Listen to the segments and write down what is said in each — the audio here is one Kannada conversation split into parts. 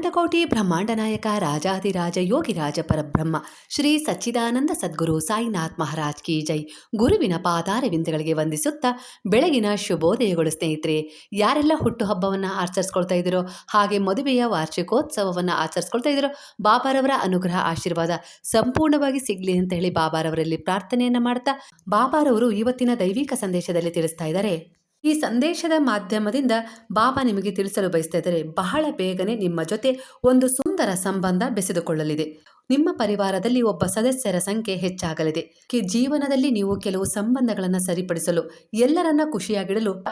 ಅಖಂಡಕೋಟಿ ಬ್ರಹ್ಮಾಂಡ ನಾಯಕ ರಾಜಾದಿರಾಜ ಯೋಗಿರಾಜ ಪರಬ್ರಹ್ಮ, ಶ್ರೀ ಸಚ್ಚಿದಾನಂದ ಸದ್ಗುರು ಸಾಯಿನಾಥ್ ಮಹಾರಾಜ್ ಕಿ ಜೈ. ಗುರುವಿನ ಪಾದಾರವಿಂದಗಳಿಗೆ ವಂದಿಸುತ್ತಾ ಬೆಳಗಿನ ಶುಭೋದಯಗಳು ಸ್ನೇಹಿತರೆ. ಯಾರೆಲ್ಲ ಹುಟ್ಟುಹಬ್ಬವನ್ನು ಆಚರಿಸ್ಕೊಳ್ತಾ ಇದ್ದೀರೋ, ಹಾಗೆ ಮದುವೆಯ ವಾರ್ಷಿಕೋತ್ಸವವನ್ನು ಆಚರಿಸ್ಕೊಳ್ತಾ ಇದ್ದೀರೋ, ಬಾಬಾರವರ ಅನುಗ್ರಹ ಆಶೀರ್ವಾದ ಸಂಪೂರ್ಣವಾಗಿ ಸಿಗಲಿ ಅಂತ ಹೇಳಿ ಬಾಬಾರವರಲ್ಲಿ ಪ್ರಾರ್ಥನೆಯನ್ನು ಮಾಡ್ತಾ, ಬಾಬಾರವರು ಇವತ್ತಿನ ದೈವಿಕ ಸಂದೇಶದಲ್ಲಿ ತಿಳಿಸ್ತಾ ಇದ್ದಾರೆ. ಈ ಸಂದೇಶದ ಮಾಧ್ಯಮದಿಂದ ಬಾಬಾ ನಿಮಗೆ ತಿಳಿಸಲು ಬಯಸ್ತಾ ಬಹಳ ಬೇಗನೆ ನಿಮ್ಮ ಜೊತೆ ಒಂದು ಸುಂದರ ಸಂಬಂಧ ಬೆಸೆದುಕೊಳ್ಳಲಿದೆ. ನಿಮ್ಮ ಪರಿವಾರದಲ್ಲಿ ಒಬ್ಬ ಸದಸ್ಯರ ಸಂಖ್ಯೆ ಹೆಚ್ಚಾಗಲಿದೆ. ಜೀವನದಲ್ಲಿ ನೀವು ಕೆಲವು ಸಂಬಂಧಗಳನ್ನು ಸರಿಪಡಿಸಲು, ಎಲ್ಲರನ್ನ ಖುಷಿಯಾಗಿಡಲು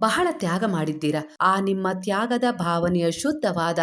ಬಹಳ ತ್ಯಾಗ ಮಾಡಿದ್ದೀರಾ? ಆ ನಿಮ್ಮ ತ್ಯಾಗದ ಭಾವನೆಯ ಶುದ್ಧವಾದ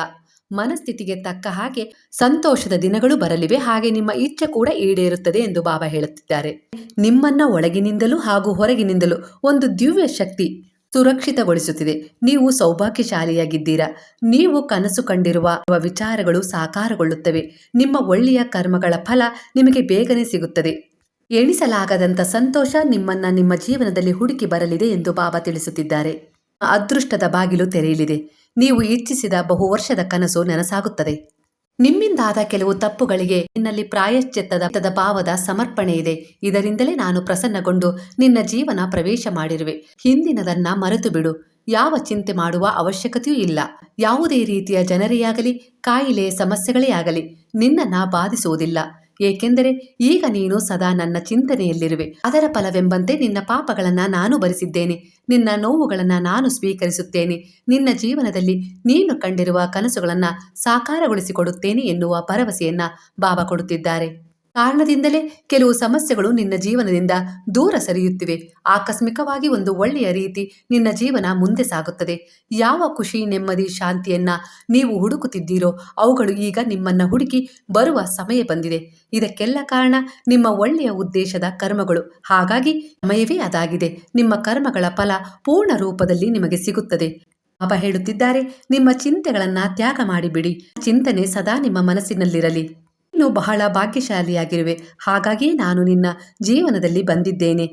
ಮನಸ್ಥಿತಿಗೆ ತಕ್ಕ ಹಾಗೆ ಸಂತೋಷದ ದಿನಗಳು ಬರಲಿವೆ. ಹಾಗೆ ನಿಮ್ಮ ಇಚ್ಛೆ ಕೂಡ ಈಡೇರುತ್ತದೆ ಎಂದು ಬಾಬಾ ಹೇಳುತ್ತಿದ್ದಾರೆ. ನಿಮ್ಮನ್ನ ಒಳಗಿನಿಂದಲೂ ಹಾಗೂ ಹೊರಗಿನಿಂದಲೂ ಒಂದು ದಿವ್ಯ ಶಕ್ತಿ ಸುರಕ್ಷಿತಗೊಳಿಸುತ್ತಿದೆ. ನೀವು ಸೌಭಾಗ್ಯಶಾಲಿಯಾಗಿದ್ದೀರಾ. ನೀವು ಕನಸು ಕಂಡಿರುವ ವಿಚಾರಗಳು ಸಾಕಾರಗೊಳ್ಳುತ್ತವೆ. ನಿಮ್ಮ ಒಳ್ಳೆಯ ಕರ್ಮಗಳ ಫಲ ನಿಮಗೆ ಬೇಗನೆ ಸಿಗುತ್ತದೆ. ಎಣಿಸಲಾಗದಂಥ ಸಂತೋಷ ನಿಮ್ಮನ್ನ ನಿಮ್ಮ ಜೀವನದಲ್ಲಿ ಹುಡುಕಿ ಬರಲಿದೆ ಎಂದು ಬಾಬಾ ತಿಳಿಸುತ್ತಿದ್ದಾರೆ. ಅದೃಷ್ಟದ ಬಾಗಿಲು ತೆರೆಯಲಿದೆ. ನೀವು ಇಚ್ಛಿಸಿದ ಬಹು ವರ್ಷದ ಕನಸು ನನಸಾಗುತ್ತದೆ. ನಿಮ್ಮಿಂದಾದ ಕೆಲವು ತಪ್ಪುಗಳಿಗೆ ನಿನ್ನಲ್ಲಿ ಪ್ರಾಯಶ್ಚಿತ್ತದ ಭಾವದ ಸಮರ್ಪಣೆ ಇದೆ. ಇದರಿಂದಲೇ ನಾನು ಪ್ರಸನ್ನಗೊಂಡು ನಿನ್ನ ಜೀವನ ಪ್ರವೇಶ ಮಾಡಿರುವೆ. ಹಿಂದಿನದನ್ನ ಮರೆತು ಬಿಡು ಯಾವ ಚಿಂತೆ ಮಾಡುವ ಅವಶ್ಯಕತೆಯೂ ಇಲ್ಲ. ಯಾವುದೇ ರೀತಿಯ ಜನರೇ ಆಗಲಿ ಕಾಯಿಲೆ, ಸಮಸ್ಯೆಗಳೇ ಆಗಲಿ, ನಿನ್ನನ್ನ ಬಾಧಿಸುವುದಿಲ್ಲ. ಏಕೆಂದರೆ ಈಗ ನೀನು ಸದಾ ನನ್ನ ಚಿಂತನೆಯಲ್ಲಿರುವೆ. ಅದರ ಫಲವೆಂಬಂತೆ ನಿನ್ನ ಪಾಪಗಳನ್ನ ನಾನು ಭರಿಸಿದ್ದೇನೆ. ನಿನ್ನ ನೋವುಗಳನ್ನ ನಾನು ಸ್ವೀಕರಿಸುತ್ತೇನೆ. ನಿನ್ನ ಜೀವನದಲ್ಲಿ ನೀನು ಕಂಡಿರುವ ಕನಸುಗಳನ್ನ ಸಾಕಾರಗೊಳಿಸಿಕೊಡುತ್ತೇನೆ ಎನ್ನುವ ಭರವಸೆಯನ್ನ ಬಾಬಾ ಕೊಡುತ್ತಿದ್ದಾರೆ. ಕಾರಣದಿಂದಲೇ ಕೆಲವು ಸಮಸ್ಯೆಗಳು ನಿನ್ನ ಜೀವನದಿಂದ ದೂರ ಸರಿಯುತ್ತಿವೆ. ಆಕಸ್ಮಿಕವಾಗಿ ಒಂದು ಒಳ್ಳೆಯ ರೀತಿ ನಿನ್ನ ಜೀವನ ಮುಂದೆ ಸಾಗುತ್ತದೆ. ಯಾವ ಖುಷಿ, ನೆಮ್ಮದಿ, ಶಾಂತಿಯನ್ನ ನೀವು ಹುಡುಕುತ್ತಿದ್ದೀರೋ ಅವುಗಳು ಈಗ ನಿಮ್ಮನ್ನ ಹುಡುಕಿ ಬರುವ ಸಮಯ ಬಂದಿದೆ. ಇದಕ್ಕೆಲ್ಲ ಕಾರಣ ನಿಮ್ಮ ಒಳ್ಳೆಯ ಉದ್ದೇಶದ ಕರ್ಮಗಳು. ಹಾಗಾಗಿ ಸಮಯವೇ ಅದಾಗಿದೆ. ನಿಮ್ಮ ಕರ್ಮಗಳ ಫಲ ಪೂರ್ಣ ರೂಪದಲ್ಲಿ ನಿಮಗೆ ಸಿಗುತ್ತದೆ. ಅಪ ಹೇಳುತ್ತಿದ್ದಾರೆ, ನಿಮ್ಮ ಚಿಂತೆಗಳನ್ನ ತ್ಯಾಗ ಮಾಡಿಬಿಡಿ. ಚಿಂತನೆ ಸದಾ ನಿಮ್ಮ ಮನಸ್ಸಿನಲ್ಲಿರಲಿ. ನೀನು ಬಹಳ ಭಾಗ್ಯಶಾಲಿಯಾಗಿರುವೆ. ಹಾಗಾಗಿಯೇ ನಾನು ನಿನ್ನ ಜೀವನದಲ್ಲಿ ಬಂದಿದ್ದೇನೆ.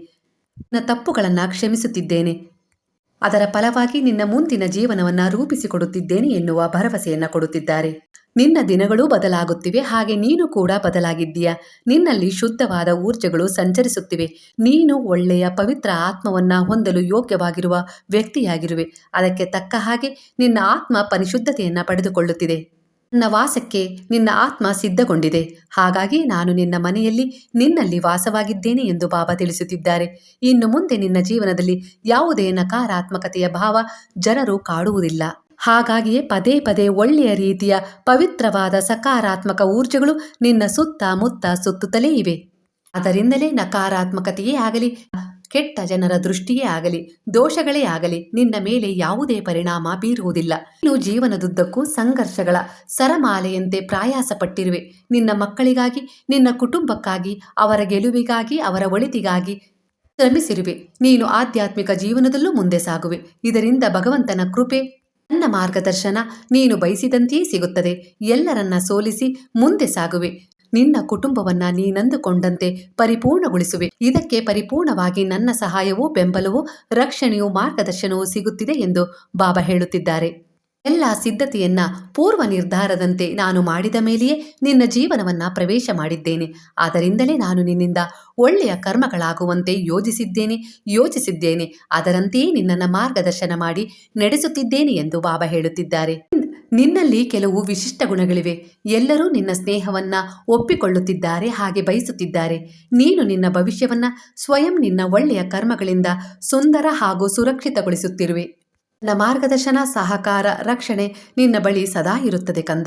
ನನ್ನ ತಪ್ಪುಗಳನ್ನು ಕ್ಷಮಿಸುತ್ತಿದ್ದೇನೆ. ಅದರ ಫಲವಾಗಿ ನಿನ್ನ ಮುಂದಿನ ಜೀವನವನ್ನು ರೂಪಿಸಿಕೊಡುತ್ತಿದ್ದೇನೆ ಎನ್ನುವ ಭರವಸೆಯನ್ನು ಕೊಡುತ್ತಿದ್ದಾರೆ. ನಿನ್ನ ದಿನಗಳೂ ಬದಲಾಗುತ್ತಿವೆ, ಹಾಗೆ ನೀನು ಕೂಡ ಬದಲಾಗಿದ್ದೀಯ? ನಿನ್ನಲ್ಲಿ ಶುದ್ಧವಾದ ಊರ್ಜೆಗಳು ಸಂಚರಿಸುತ್ತಿವೆ. ನೀನು ಒಳ್ಳೆಯ ಪವಿತ್ರ ಆತ್ಮವನ್ನ ಹೊಂದಲು ಯೋಗ್ಯವಾಗಿರುವ ವ್ಯಕ್ತಿಯಾಗಿರುವೆ. ಅದಕ್ಕೆ ತಕ್ಕ ಹಾಗೆ ನಿನ್ನ ಆತ್ಮ ಪರಿಶುದ್ಧತೆಯನ್ನ ಪಡೆದುಕೊಳ್ಳುತ್ತಿದೆ. ನನ್ನ ವಾಸಕ್ಕೆ ನಿನ್ನ ಆತ್ಮ ಸಿದ್ಧಗೊಂಡಿದೆ. ಹಾಗಾಗಿ ನಾನು ನಿನ್ನ ಮನೆಯಲ್ಲಿ ನಿನ್ನಲ್ಲಿ ವಾಸವಾಗಿದ್ದೇನೆ ಎಂದು ಬಾಬಾ ತಿಳಿಸುತ್ತಿದ್ದಾರೆ. ಇನ್ನು ಮುಂದೆ ನಿನ್ನ ಜೀವನದಲ್ಲಿ ಯಾವುದೇ ನಕಾರಾತ್ಮಕತೆಯ ಭಾವ ಜನರು ಕಾಡುವುದಿಲ್ಲ. ಹಾಗಾಗಿಯೇ ಪದೇ ಪದೇ ಒಳ್ಳೆಯ ರೀತಿಯ ಪವಿತ್ರವಾದ ಸಕಾರಾತ್ಮಕ ಊರ್ಜೆಗಳು ನಿನ್ನ ಸುತ್ತ ಮುತ್ತ ಸುತ್ತುತ್ತಲೇ ಇವೆ. ಅದರಿಂದಲೇ ನಕಾರಾತ್ಮಕತೆಯೇ ಆಗಲಿ ಕೆಟ್ಟ ಜನರ ದೃಷ್ಟಿಯೇ ಆಗಲಿ, ದೋಷಗಳೇ ಆಗಲಿ, ನಿನ್ನ ಮೇಲೆ ಯಾವುದೇ ಪರಿಣಾಮ ಬೀರುವುದಿಲ್ಲ. ನೀನು ಜೀವನದುದ್ದಕ್ಕೂ ಸಂಘರ್ಷಗಳ ಸರಮಾಲೆಯಂತೆ ಪ್ರಾಯಾಸ ಪಟ್ಟಿರುವೆ ನಿನ್ನ ಮಕ್ಕಳಿಗಾಗಿ, ನಿನ್ನ ಕುಟುಂಬಕ್ಕಾಗಿ, ಅವರ ಗೆಲುವಿಗಾಗಿ, ಅವರ ಒಳಿತಿಗಾಗಿ ಶ್ರಮಿಸಿರುವೆ. ನೀನು ಆಧ್ಯಾತ್ಮಿಕ ಜೀವನದಲ್ಲೂ ಮುಂದೆ ಸಾಗುವೆ. ಇದರಿಂದ ಭಗವಂತನ ಕೃಪೆ, ನನ್ನ ಮಾರ್ಗದರ್ಶನ ನೀನು ಬಯಸಿದಂತೆಯೇ ಸಿಗುತ್ತದೆ. ಎಲ್ಲರನ್ನ ಸೋಲಿಸಿ ಮುಂದೆ ಸಾಗುವೆ. ನಿನ್ನ ಕುಟುಂಬವನ್ನ ನೀನಂದುಕೊಂಡಂತೆ ಪರಿಪೂರ್ಣಗೊಳಿಸುವೆ. ಇದಕ್ಕೆ ಪರಿಪೂರ್ಣವಾಗಿ ನನ್ನ ಸಹಾಯವೂ, ಬೆಂಬಲವೂ, ರಕ್ಷಣೆಯೂ, ಮಾರ್ಗದರ್ಶನವೂ ಸಿಗುತ್ತಿದೆ ಎಂದು ಬಾಬಾ ಹೇಳುತ್ತಿದ್ದಾರೆ. ಎಲ್ಲ ಸಿದ್ಧತೆಯನ್ನ ಪೂರ್ವ ನಿರ್ಧಾರದಂತೆ ನಾನು ಮಾಡಿದ ಮೇಲೆಯೇ ನಿನ್ನ ಜೀವನವನ್ನ ಪ್ರವೇಶ ಮಾಡಿದ್ದೇನೆ. ಆದ್ದರಿಂದಲೇ ನಾನು ನಿನ್ನಿಂದ ಒಳ್ಳೆಯ ಕರ್ಮಗಳಾಗುವಂತೆ ಯೋಜಿಸಿದ್ದೇನೆ, ಯೋಚಿಸಿದ್ದೇನೆ. ಅದರಂತೆಯೇ ನಿನ್ನನ್ನು ಮಾರ್ಗದರ್ಶನ ಮಾಡಿ ನಡೆಸುತ್ತಿದ್ದೇನೆ ಎಂದು ಬಾಬಾ ಹೇಳುತ್ತಿದ್ದಾರೆ. ನಿನ್ನಲ್ಲಿ ಕೆಲವು ವಿಶಿಷ್ಟ ಗುಣಗಳಿವೆ. ಎಲ್ಲರೂ ನಿನ್ನ ಸ್ನೇಹವನ್ನ ಒಪ್ಪಿಕೊಳ್ಳುತ್ತಿದ್ದಾರೆ, ಹಾಗೆ ಬಯಸುತ್ತಿದ್ದಾರೆ. ನೀನು ನಿನ್ನ ಭವಿಷ್ಯವನ್ನ ಸ್ವಯಂ ನಿನ್ನ ಒಳ್ಳೆಯ ಕರ್ಮಗಳಿಂದ ಸುಂದರ ಹಾಗೂ ಸುರಕ್ಷಿತಗೊಳಿಸುತ್ತಿರುವೆ. ನನ್ನ ಮಾರ್ಗದರ್ಶನ, ಸಹಕಾರ, ರಕ್ಷಣೆ ನಿನ್ನ ಬಳಿ ಸದಾ ಇರುತ್ತದೆ ಕಂದ.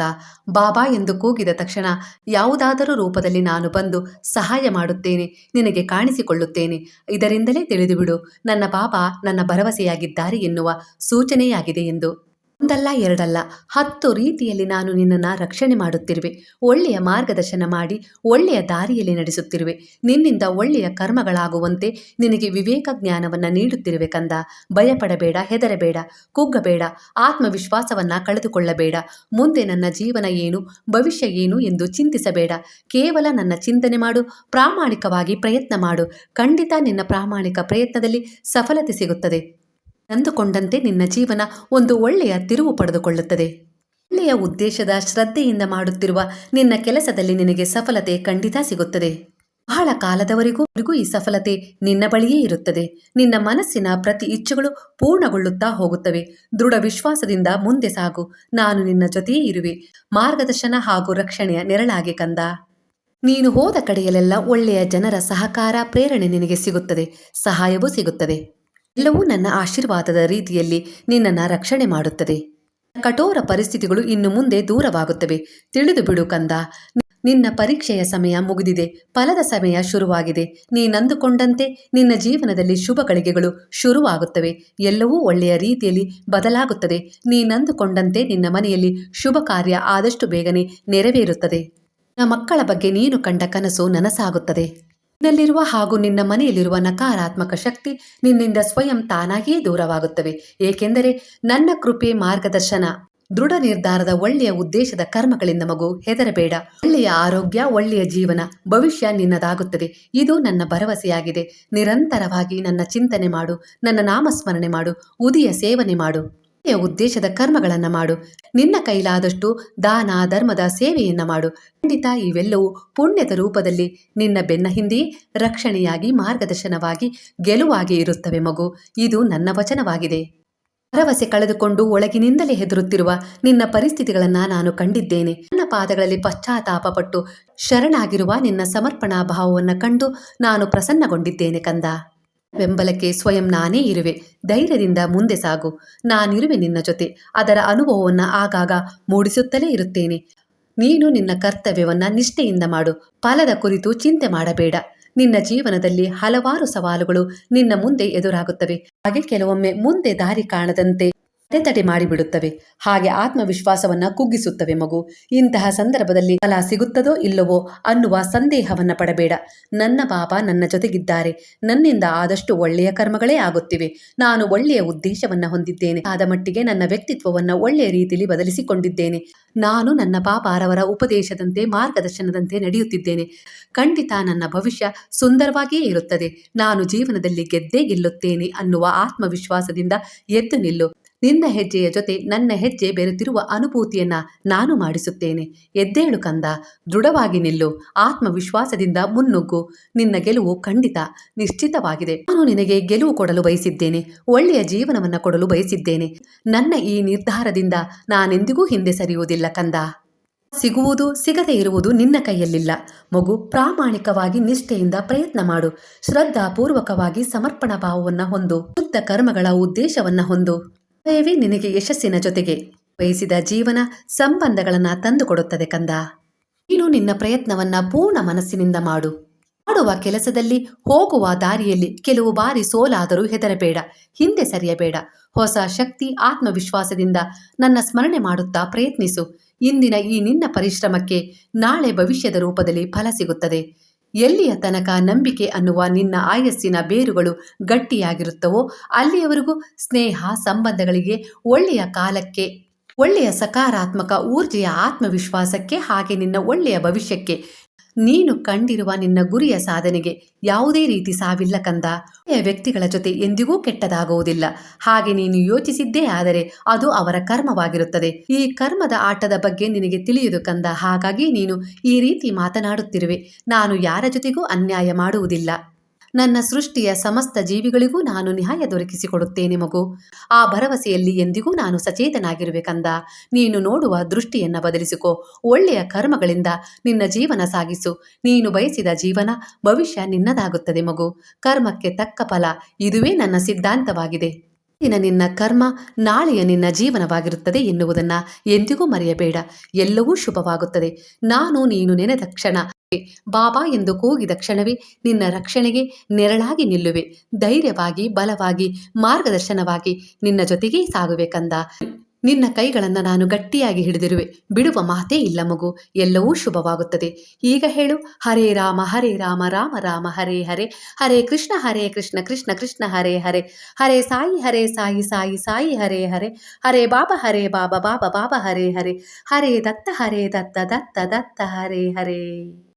ಬಾಬಾ ಎಂದು ಕೂಗಿದ ತಕ್ಷಣ ಯಾವುದಾದರೂ ರೂಪದಲ್ಲಿ ನಾನು ಬಂದು ಸಹಾಯ ಮಾಡುತ್ತೇನೆ, ನಿನಗೆ ಕಾಣಿಸಿಕೊಳ್ಳುತ್ತೇನೆ. ಇದರಿಂದಲೇ ತಿಳಿದುಬಿಡು, ನನ್ನ ಬಾಬಾ ನನ್ನ ಭರವಸೆಯಾಗಿದ್ದಾರೆ ಎನ್ನುವ ಸೂಚನೆಯಾಗಿದೆ ಎಂದು. ಒಂದಲ್ಲ ಎರಡಲ್ಲ, ಹತ್ತು ರೀತಿಯಲ್ಲಿ ನಾನು ನಿನ್ನನ್ನು ರಕ್ಷಣೆ ಮಾಡುತ್ತಿರುವೆ. ಒಳ್ಳೆಯ ಮಾರ್ಗದರ್ಶನ ಮಾಡಿ, ಒಳ್ಳೆಯ ದಾರಿಯಲ್ಲಿ ನಡೆಸುತ್ತಿರುವೆ. ನಿನ್ನಿಂದ ಒಳ್ಳೆಯ ಕರ್ಮಗಳಾಗುವಂತೆ ನಿನಗೆ ವಿವೇಕ ಜ್ಞಾನವನ್ನು ನೀಡುತ್ತಿರುವೆ ಕಂದ. ಭಯಪಡಬೇಡ, ಹೆದರಬೇಡ, ಕುಗ್ಗಬೇಡ, ಆತ್ಮವಿಶ್ವಾಸವನ್ನ ಕಳೆದುಕೊಳ್ಳಬೇಡ. ಮುಂದೆ ನನ್ನ ಜೀವನ ಏನು, ಭವಿಷ್ಯ ಏನು ಎಂದು ಚಿಂತಿಸಬೇಡ. ಕೇವಲ ನನ್ನ ಚಿಂತನೆ ಮಾಡು, ಪ್ರಾಮಾಣಿಕವಾಗಿ ಪ್ರಯತ್ನ ಮಾಡು. ಖಂಡಿತ ನಿನ್ನ ಪ್ರಾಮಾಣಿಕ ಪ್ರಯತ್ನದಲ್ಲಿ ಸಫಲತೆ ಸಿಗುತ್ತದೆ. ಅಂದುಕೊಂಡಂತೆ ನಿನ್ನ ಜೀವನ ಒಂದು ಒಳ್ಳೆಯ ತಿರುವು ಪಡೆದುಕೊಳ್ಳುತ್ತದೆ. ಒಳ್ಳೆಯ ಉದ್ದೇಶದ ಶ್ರದ್ಧೆಯಿಂದ ಮಾಡುತ್ತಿರುವ ನಿನ್ನ ಕೆಲಸದಲ್ಲಿ ನಿನಗೆ ಸಫಲತೆ ಖಂಡಿತ ಸಿಗುತ್ತದೆ. ಬಹಳ ಕಾಲದವರೆಗೂ ಈ ಸಫಲತೆ ನಿನ್ನ ಬಳಿಯೇ ಇರುತ್ತದೆ. ನಿನ್ನ ಮನಸ್ಸಿನ ಪ್ರತಿ ಇಚ್ಛೆಗಳು ಪೂರ್ಣಗೊಳ್ಳುತ್ತಾ ಹೋಗುತ್ತವೆ. ದೃಢ ವಿಶ್ವಾಸದಿಂದ ಮುಂದೆ ಸಾಗು. ನಾನು ನಿನ್ನ ಜೊತೆಯೇ ಇರುವೆ. ಮಾರ್ಗದರ್ಶನ ಹಾಗೂ ರಕ್ಷಣೆಯ ನೆರಳಾಗಿ ಕಂದ. ನೀನು ಹೋದ ಕಡೆಯಲ್ಲೆಲ್ಲ ಒಳ್ಳೆಯ ಜನರ ಸಹಕಾರ, ಪ್ರೇರಣೆ ನಿನಗೆ ಸಿಗುತ್ತದೆ. ಸಹಾಯವೂ ಸಿಗುತ್ತದೆ. ಎಲ್ಲವೂ ನನ್ನ ಆಶೀರ್ವಾದದ ರೀತಿಯಲ್ಲಿ ನಿನ್ನನ್ನ ರಕ್ಷಣೆ ಮಾಡುತ್ತದೆ. ಕಠೋರ ಪರಿಸ್ಥಿತಿಗಳು ಇನ್ನು ಮುಂದೆ ದೂರವಾಗುತ್ತವೆ. ತಿಳಿದು ಬಿಡು ಕಂದ. ನಿನ್ನ ಪರೀಕ್ಷೆಯ ಸಮಯ ಮುಗಿದಿದೆ. ಫಲದ ಸಮಯ ಶುರುವಾಗಿದೆ. ನೀನಂದುಕೊಂಡಂತೆ ನಿನ್ನ ಜೀವನದಲ್ಲಿ ಶುಭ ಗಳಿಗೆಗಳು ಶುರುವಾಗುತ್ತವೆ. ಎಲ್ಲವೂ ಒಳ್ಳೆಯ ರೀತಿಯಲ್ಲಿ ಬದಲಾಗುತ್ತದೆ. ನೀನಂದುಕೊಂಡಂತೆ ನಿನ್ನ ಮನೆಯಲ್ಲಿ ಶುಭ ಕಾರ್ಯ ಆದಷ್ಟು ಬೇಗನೆ ನೆರವೇರುತ್ತದೆ. ನಿನ್ನ ಮಕ್ಕಳ ಬಗ್ಗೆ ನೀನು ಕಂಡ ಕನಸು ನನಸಾಗುತ್ತದೆ. ನಿನ್ನಲ್ಲಿರುವ ಹಾಗೂ ನಿನ್ನ ಮನೆಯಲ್ಲಿರುವ ನಕಾರಾತ್ಮಕ ಶಕ್ತಿ ನಿನ್ನಿಂದ ಸ್ವಯಂ ತಾನಾಗಿಯೇ ದೂರವಾಗುತ್ತವೆ. ಏಕೆಂದರೆ ನನ್ನ ಕೃಪೆ ಮಾರ್ಗದರ್ಶನ, ದೃಢ ನಿರ್ಧಾರದ ಒಳ್ಳೆಯ ಉದ್ದೇಶದ ಕರ್ಮಗಳಿಂದ ಮಗು ಹೆದರಬೇಡ. ಒಳ್ಳೆಯ ಆರೋಗ್ಯ, ಒಳ್ಳೆಯ ಜೀವನ, ಭವಿಷ್ಯ ನಿನ್ನದಾಗುತ್ತದೆ. ಇದು ನನ್ನ ಭರವಸೆಯಾಗಿದೆ. ನಿರಂತರವಾಗಿ ನನ್ನ ಚಿಂತನೆ ಮಾಡು, ನನ್ನ ನಾಮಸ್ಮರಣೆ ಮಾಡು, ಉದಿಯ ಸೇವನೆ ಮಾಡು. ಉದ್ದೇಶದ ಕರ್ಮಗಳನ್ನು ಮಾಡು. ನಿನ್ನ ಕೈಲಾದಷ್ಟು ದಾನ, ಧರ್ಮದ ಸೇವೆಯನ್ನು ಮಾಡು. ಖಂಡಿತ ಇವೆಲ್ಲವೂ ಪುಣ್ಯದ ರೂಪದಲ್ಲಿ ನಿನ್ನ ಬೆನ್ನ ಹಿಂದಿ ರಕ್ಷಣೆಯಾಗಿ ಮಾರ್ಗದರ್ಶನವಾಗಿ ಗೆಲುವಾಗಿ ಇರುತ್ತವೆ ಮಗು. ಇದು ನನ್ನ ವಚನವಾಗಿದೆ. ಭರವಸೆ ಕಳೆದುಕೊಂಡು ಒಳಗಿನಿಂದಲೇ ಹೆದರುತ್ತಿರುವ ನಿನ್ನ ಪರಿಸ್ಥಿತಿಗಳನ್ನು ನಾನು ಕಂಡಿದ್ದೇನೆ. ನನ್ನ ಪಾದಗಳಲ್ಲಿ ಪಶ್ಚಾತ್ತಾಪ ಪಟ್ಟು ಶರಣಾಗಿರುವ ನಿನ್ನ ಸಮರ್ಪಣಾ ಭಾವವನ್ನು ಕಂಡು ನಾನು ಪ್ರಸನ್ನಗೊಂಡಿದ್ದೇನೆ ಕಂದ. ಬೆಂಬಲಕ್ಕೆ ಸ್ವಯಂ ನಾನೇ ಇರುವೆ. ಧೈರ್ಯದಿಂದ ಮುಂದೆ ಸಾಗು. ನಾನಿರುವೆ ನಿನ್ನ ಜೊತೆ. ಅದರ ಅನುಭವವನ್ನು ಆಗಾಗ ಮೂಡಿಸುತ್ತಲೇ ಇರುತ್ತೇನೆ. ನೀನು ನಿನ್ನ ಕರ್ತವ್ಯವನ್ನ ನಿಷ್ಠೆಯಿಂದ ಮಾಡು. ಫಲದ ಕುರಿತು ಚಿಂತೆ ಮಾಡಬೇಡ. ನಿನ್ನ ಜೀವನದಲ್ಲಿ ಹಲವಾರು ಸವಾಲುಗಳು ನಿನ್ನ ಮುಂದೆ ಎದುರಾಗುತ್ತವೆ. ಹಾಗೆ ಕೆಲವೊಮ್ಮೆ ಮುಂದೆ ದಾರಿ ಕಾಣದಂತೆ ಅಡೆತಡೆ ಮಾಡಿಬಿಡುತ್ತವೆ. ಹಾಗೆ ಆತ್ಮವಿಶ್ವಾಸವನ್ನ ಕುಗ್ಗಿಸುತ್ತವೆ ಮಗು. ಇಂತಹ ಸಂದರ್ಭದಲ್ಲಿ ಫಲ ಸಿಗುತ್ತದೋ ಇಲ್ಲವೋ ಅನ್ನುವ ಸಂದೇಹವನ್ನ ಪಡಬೇಡ. ನನ್ನ ಪಾಪ ನನ್ನ ಜೊತೆಗಿದ್ದಾರೆ. ನನ್ನಿಂದ ಆದಷ್ಟು ಒಳ್ಳೆಯ ಕರ್ಮಗಳೇ ಆಗುತ್ತಿವೆ. ನಾನು ಒಳ್ಳೆಯ ಉದ್ದೇಶವನ್ನ ಹೊಂದಿದ್ದೇನೆ. ಆದ ಮಟ್ಟಿಗೆ ನನ್ನ ವ್ಯಕ್ತಿತ್ವವನ್ನ ಒಳ್ಳೆಯ ರೀತಿಯಲ್ಲಿ ಬದಲಿಸಿಕೊಂಡಿದ್ದೇನೆ. ನಾನು ನನ್ನ ಬಾಬಾರವರ ಉಪದೇಶದಂತೆ, ಮಾರ್ಗದರ್ಶನದಂತೆ ನಡೆಯುತ್ತಿದ್ದೇನೆ. ಖಂಡಿತ ನನ್ನ ಭವಿಷ್ಯ ಸುಂದರವಾಗಿಯೇ ಇರುತ್ತದೆ. ನಾನು ಜೀವನದಲ್ಲಿ ಗೆದ್ದೇ ಗೆಲ್ಲುತ್ತೇನೆ ಅನ್ನುವ ಆತ್ಮವಿಶ್ವಾಸದಿಂದ ಎದ್ದು ನಿಲ್ಲು. ನಿನ್ನ ಹೆಜ್ಜೆಯ ಜೊತೆ ನನ್ನ ಹೆಜ್ಜೆ ಬೆರೆತಿರುವ ಅನುಭೂತಿಯನ್ನ ನಾನು ಮಾಡಿಸುತ್ತೇನೆ. ಎದ್ದೇಳು ಕಂದ, ದೃಢವಾಗಿ ನಿಲ್ಲು, ಆತ್ಮವಿಶ್ವಾಸದಿಂದ ಮುನ್ನುಗ್ಗು. ನಿನ್ನ ಗೆಲುವು ಖಂಡಿತ ನಿಶ್ಚಿತವಾಗಿದೆ. ನಾನು ನಿನಗೆ ಗೆಲುವು ಕೊಡಲು ಬಯಸಿದ್ದೇನೆ, ಒಳ್ಳೆಯ ಜೀವನವನ್ನು ಕೊಡಲು ಬಯಸಿದ್ದೇನೆ. ನನ್ನ ಈ ನಿರ್ಧಾರದಿಂದ ನಾನೆಂದಿಗೂ ಹಿಂದೆ ಸರಿಯುವುದಿಲ್ಲ ಕಂದ. ಸಿಗುವುದು, ಸಿಗದೇ ಇರುವುದು ನಿನ್ನ ಕೈಯಲ್ಲಿಲ್ಲ. ಮಗು, ಪ್ರಾಮಾಣಿಕವಾಗಿ ನಿಷ್ಠೆಯಿಂದ ಪ್ರಯತ್ನ ಮಾಡು. ಶ್ರದ್ಧಾಪೂರ್ವಕವಾಗಿ ಸಮರ್ಪಣಾ ಭಾವವನ್ನು ಹೊಂದು, ಶುದ್ಧ ಕರ್ಮಗಳ ಉದ್ದೇಶವನ್ನ ಹೊಂದು. ಭಯವೇ ನಿನಗೆ ಯಶಸ್ಸಿನ ಜೊತೆಗೆ ಬಯಸಿದ ಜೀವನ ಸಂಬಂಧಗಳನ್ನು ತಂದುಕೊಡುತ್ತದೆ ಕಂದ. ನೀನು ನಿನ್ನ ಪ್ರಯತ್ನವನ್ನ ಪೂರ್ಣ ಮನಸ್ಸಿನಿಂದ ಮಾಡು. ಮಾಡುವ ಕೆಲಸದಲ್ಲಿ ಹೋಗುವ ದಾರಿಯಲ್ಲಿ ಕೆಲವು ಬಾರಿ ಸೋಲಾದರೂ ಹೆದರಬೇಡ, ಹಿಂದೆ ಸರಿಯಬೇಡ. ಹೊಸ ಶಕ್ತಿ, ಆತ್ಮವಿಶ್ವಾಸದಿಂದ ನನ್ನ ಸ್ಮರಣೆ ಮಾಡುತ್ತಾ ಪ್ರಯತ್ನಿಸು. ಇಂದಿನ ಈ ನಿನ್ನ ಪರಿಶ್ರಮಕ್ಕೆ ನಾಳೆ ಭವಿಷ್ಯದ ರೂಪದಲ್ಲಿ ಫಲ ಸಿಗುತ್ತದೆ. ಎಲ್ಲಿಯ ತನಕ ನಂಬಿಕೆ ಅನ್ನುವ ನಿನ್ನ ಆಯಸ್ಸಿನ ಬೇರುಗಳು ಗಟ್ಟಿಯಾಗಿರುತ್ತವೋ, ಅಲ್ಲಿಯವರೆಗೂ ಸ್ನೇಹ ಸಂಬಂಧಗಳಿಗೆ ಒಳ್ಳೆಯ ಕಾಲಕ್ಕೆ, ಒಳ್ಳೆಯ ಸಕಾರಾತ್ಮಕ ಊರ್ಜೆಯ ಆತ್ಮವಿಶ್ವಾಸಕ್ಕೆ ಹಾಗೆ ನಿನ್ನ ಒಳ್ಳೆಯ ಭವಿಷ್ಯಕ್ಕೆ ನೀನು ಕಂಡಿರುವ ನಿನ್ನ ಗುರಿಯ ಸಾಧನೆಗೆ ಯಾವುದೇ ರೀತಿ ಸಾವಿಲ್ಲ ಕಂದ. ವ್ಯಕ್ತಿಗಳ ಜೊತೆ ಎಂದಿಗೂ ಕೆಟ್ಟದಾಗುವುದಿಲ್ಲ. ಹಾಗೆ ನೀನು ಯೋಚಿಸಿದ್ದೇ ಆದರೆ ಅದು ಅವರ ಕರ್ಮವಾಗಿರುತ್ತದೆ. ಈ ಕರ್ಮದ ಆಟದ ಬಗ್ಗೆ ನಿನಗೆ ತಿಳಿಯುವುದು ಕಂದ. ಹಾಗಾಗಿ ನೀನು ಈ ರೀತಿ ಮಾತನಾಡುತ್ತಿರುವೆ. ನಾನು ಯಾರ ಜೊತೆಗೂ ಅನ್ಯಾಯ ಮಾಡುವುದಿಲ್ಲ. ನನ್ನ ಸೃಷ್ಟಿಯ ಸಮಸ್ತ ಜೀವಿಗಳಿಗೂ ನಾನು ನ್ಯಾಯ ದೊರಕಿಸಿಕೊಡುತ್ತೇನೆ ಮಗು. ಆ ಭರವಸೆಯಲ್ಲಿ ಎಂದಿಗೂ ನಾನು ಸಚೇತನಾಗಿರಬೇಕಂದ ನೀನು ನೋಡುವ ದೃಷ್ಟಿಯನ್ನ ಬದಲಿಸಿಕೋ. ಒಳ್ಳೆಯ ಕರ್ಮಗಳಿಂದ ನಿನ್ನ ಜೀವನ ಸಾಗಿಸು. ನೀನು ಬಯಸಿದ ಜೀವನ ಭವಿಷ್ಯ ನಿನ್ನದಾಗುತ್ತದೆ ಮಗು. ಕರ್ಮಕ್ಕೆ ತಕ್ಕ ಫಲ ಇದುವೇ ನನ್ನ ಸಿದ್ಧಾಂತವಾಗಿದೆ. ಇಂದಿನ ನಿನ್ನ ಕರ್ಮ ನಾಳೆಯ ನಿನ್ನ ಜೀವನವಾಗಿರುತ್ತದೆ ಎನ್ನುವುದನ್ನು ಎಂದಿಗೂ ಮರೆಯಬೇಡ. ಎಲ್ಲವೂ ಶುಭವಾಗುತ್ತದೆ. ನಾನು ನೀನು ನೆನೆದ ಕ್ಷಣ ಬಾಬಾ ಎಂದು ಕೂಗಿದ ಕ್ಷಣವೇ ನಿನ್ನ ರಕ್ಷಣೆಗೆ ನೆರಳಾಗಿ ನಿಲ್ಲುವೆ. ಧೈರ್ಯವಾಗಿ, ಬಲವಾಗಿ, ಮಾರ್ಗದರ್ಶನವಾಗಿ ನಿನ್ನ ಜೊತೆಗೇ ಸಾಗುವೆ ಕಂದ. ನಿನ್ನ ಕೈಗಳನ್ನು ನಾನು ಗಟ್ಟಿಯಾಗಿ ಹಿಡಿದಿರುವೆ. ಬಿಡುವ ಮಾತೇ ಇಲ್ಲ ಮಗು, ಎಲ್ಲವೂ ಶುಭವಾಗುತ್ತದೆ. ಈಗ ಹೇಳು, ಹರೇ ರಾಮ ಹರೇ ರಾಮ ರಾಮ ರಾಮ, ಹರೇ ಹರೇ ಹರೇ ಕೃಷ್ಣ ಹರೇ ಕೃಷ್ಣ ಕೃಷ್ಣ ಕೃಷ್ಣ, ಹರೇ ಹರೇ ಹರೇ ಸಾಯಿ ಹರೇ ಸಾಯಿ ಸಾಯಿ ಸಾಯಿ, ಹರೇ ಹರೇ ಹರೇ ಬಾಬಾ ಹರೇ ಬಾಬಾ ಬಾಬಾ ಬಾಬಾ, ಹರೇ ಹರೇ ಹರೇ ದತ್ತ ಹರೇ ದತ್ತ ದತ್ತ ದತ್ತ, ಹರೇ ಹರೇ.